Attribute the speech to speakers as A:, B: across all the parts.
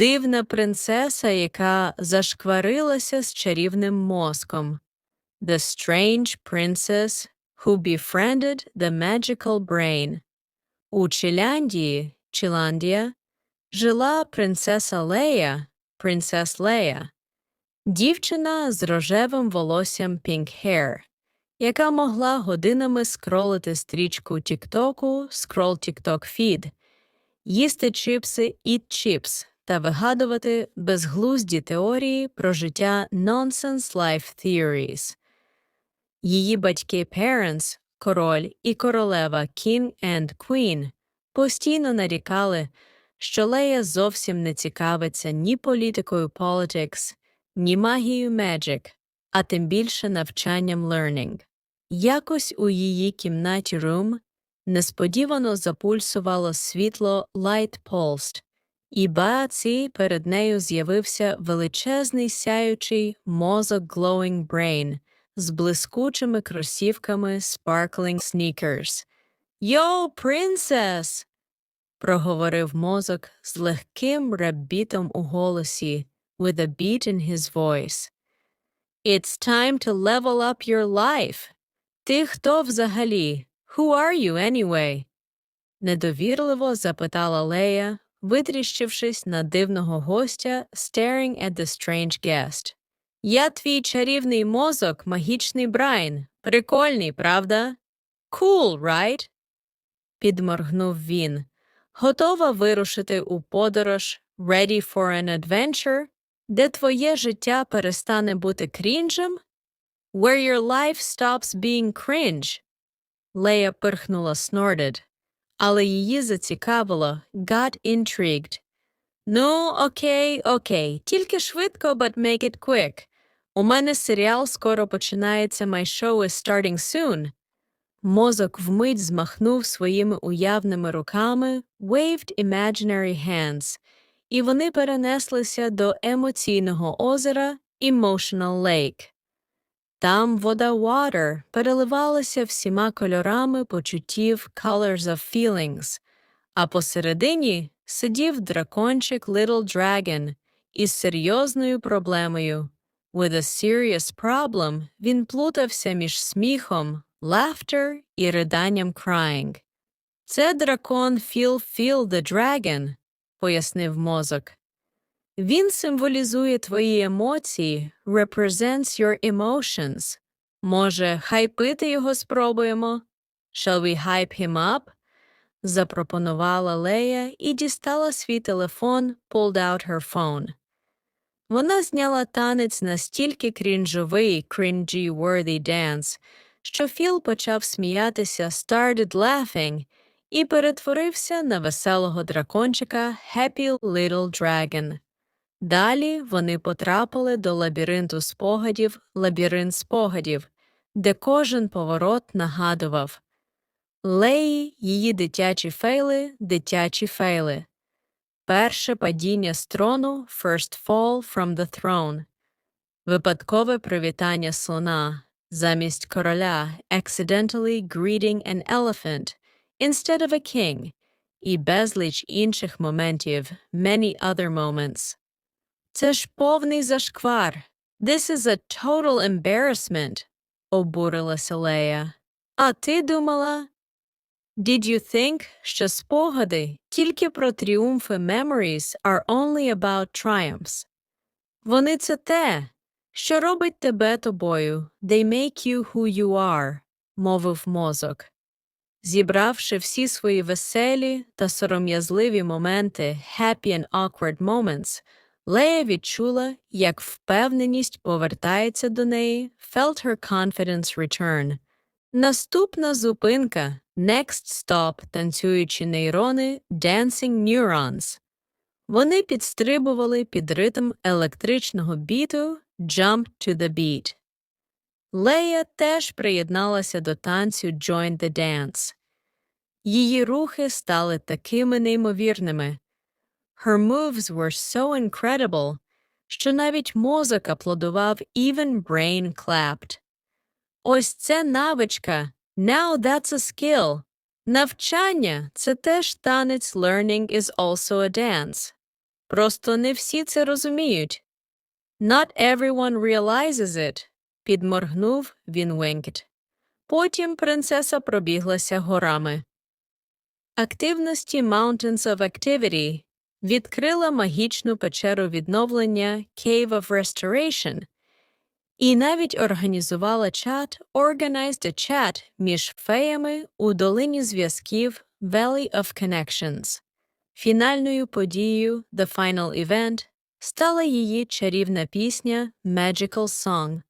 A: Дивна принцеса, яка зашкварилася з чарівним мозком. The strange princess who befriended the magical brain. У Чиляндії, Чиландія, жила принцеса Лея, принцес Лея, дівчина з рожевим волоссям Pink Hair, яка могла годинами скролити стрічку Тіктоку Scroll TikTok Feed, їсти чипси Eat Chips та вигадувати безглузді теорії про життя Nonsense Life Theories. Її батьки Parents, король і королева King and Queen постійно нарікали, що Лея зовсім не цікавиться ні політикою politics, ні магією Magic, а тим більше навчанням learning. Якось у її кімнаті Room несподівано запульсувало світло Light Pulsed, і баці перед нею з'явився величезний сяючий мозок Glowing Brain з блискучими кросівками Sparkling Sneakers. Йоу, принцес! проговорив мозок з легким реббітом у голосі, with a beat in his voice. It's time to level up your life. Ти хто взагалі? Who are you anyway? Недовірливо запитала Лея, витріщившись на дивного гостя, staring at the strange guest. Я твій чарівний мозок, магічний Брайан. Прикольний, правда? Cool, right? Підморгнув він. Готова вирушити у подорож Ready for an adventure, де твоє життя перестане бути крінжем? Where your life stops being cringe. Лея пирхнула snorted, але її зацікавило, got intrigued. Ну, окей, окей, тільки швидко, but make it quick. У мене серіал скоро починається My show is starting soon. Мозок вмить змахнув своїми уявними руками waved imaginary hands, і вони перенеслися до емоційного озера Emotional Lake. Там вода water переливалася всіма кольорами почуттів Colors of Feelings, а посередині сидів дракончик Little Dragon із серйозною проблемою. With a serious problem він плутався між сміхом, laughter і риданням crying. Це дракон Feel Feel the Dragon, пояснив мозок. Він символізує твої емоції, represents your emotions. Може, хайпити його спробуємо? Shall we hype him up? запропонувала Лея і дістала свій телефон, pulled out her phone. Вона зняла танець настільки крінжовий, cringy-worthy dance, що Філ почав сміятися started laughing і перетворився на веселого дракончика Happy Little Dragon. Далі вони потрапили до лабіринту спогадів, лабіринт спогадів, де кожен поворот нагадував Леї, її дитячі фейли, дитячі фейли. Перше падіння з трону First Fall from the Throne. Випадкове привітання слона замість короля Accidentally greeting an elephant instead of a king і безліч інших моментів Many other moments. Це ж повний зашквар. This is a total embarrassment, обурилася Лея. А ти думала? Did you think, що спогади тільки про тріумфи memories are only about triumphs? Вони це те, що робить тебе тобою. They make you who you are, мовив мозок. Зібравши всі свої веселі та сором'язливі моменти happy and awkward moments, Лея відчула, як впевненість повертається до неї, felt her confidence return. Наступна зупинка Next Stop, танцюючі нейрони Dancing Neurons. Вони підстрибували під ритм електричного біту Jump to the Beat. Лея теж приєдналася до танцю Join the Dance. Її рухи стали такими неймовірними. Her moves were so incredible, що навіть мозок аплодував even brain clapped. Ось це навичка. Now that's a skill. Навчання – це теж танець learning is also a dance. Просто не всі це розуміють. Not everyone realizes it, підморгнув він Венкіт. Потім принцеса пробіглася горами. Активності Mountains of Activity відкрила магічну печеру відновлення Cave of Restoration і навіть організувала чат Organized a Chat між феями у долині зв'язків Valley of Connections. Фінальною подією The Final Event стала її чарівна пісня Magical Song,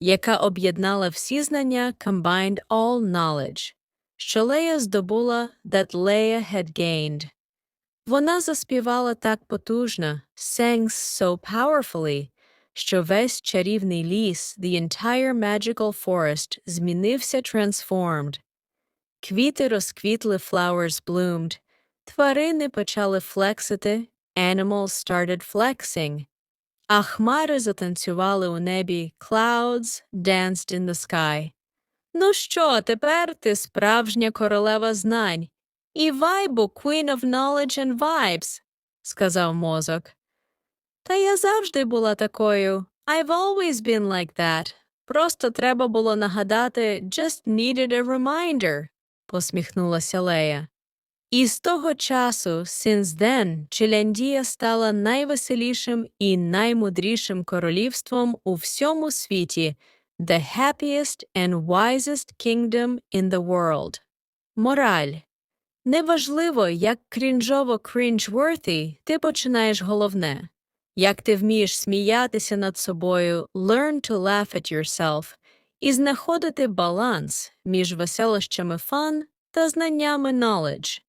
A: яка об'єднала всі знання Combined All Knowledge, що Лея здобула That Leia had gained. Вона заспівала так потужно, sang so powerfully, що весь чарівний ліс, the entire magical forest, змінився transformed. Квіти розквітли, flowers bloomed, тварини почали флексити, animals started flexing, а хмари затанцювали у небі, clouds danced in the sky. Ну що, тепер ти справжня королева знань. І вайбу Queen of Knowledge and Vibes, сказав мозок. Та я завжди була такою. I've always been like that. Просто треба було нагадати just needed a reminder, посміхнулася Лея. І з того часу, since then, Челяндія стала найвеселішим і наймудрішим королівством у всьому світі, the happiest and wisest kingdom in the world. Мораль. Неважливо, як крінжово cringe-worthy, ти починаєш головне. Як ти вмієш сміятися над собою, learn to laugh at yourself і знаходити баланс між веселощами фан та знаннями knowledge.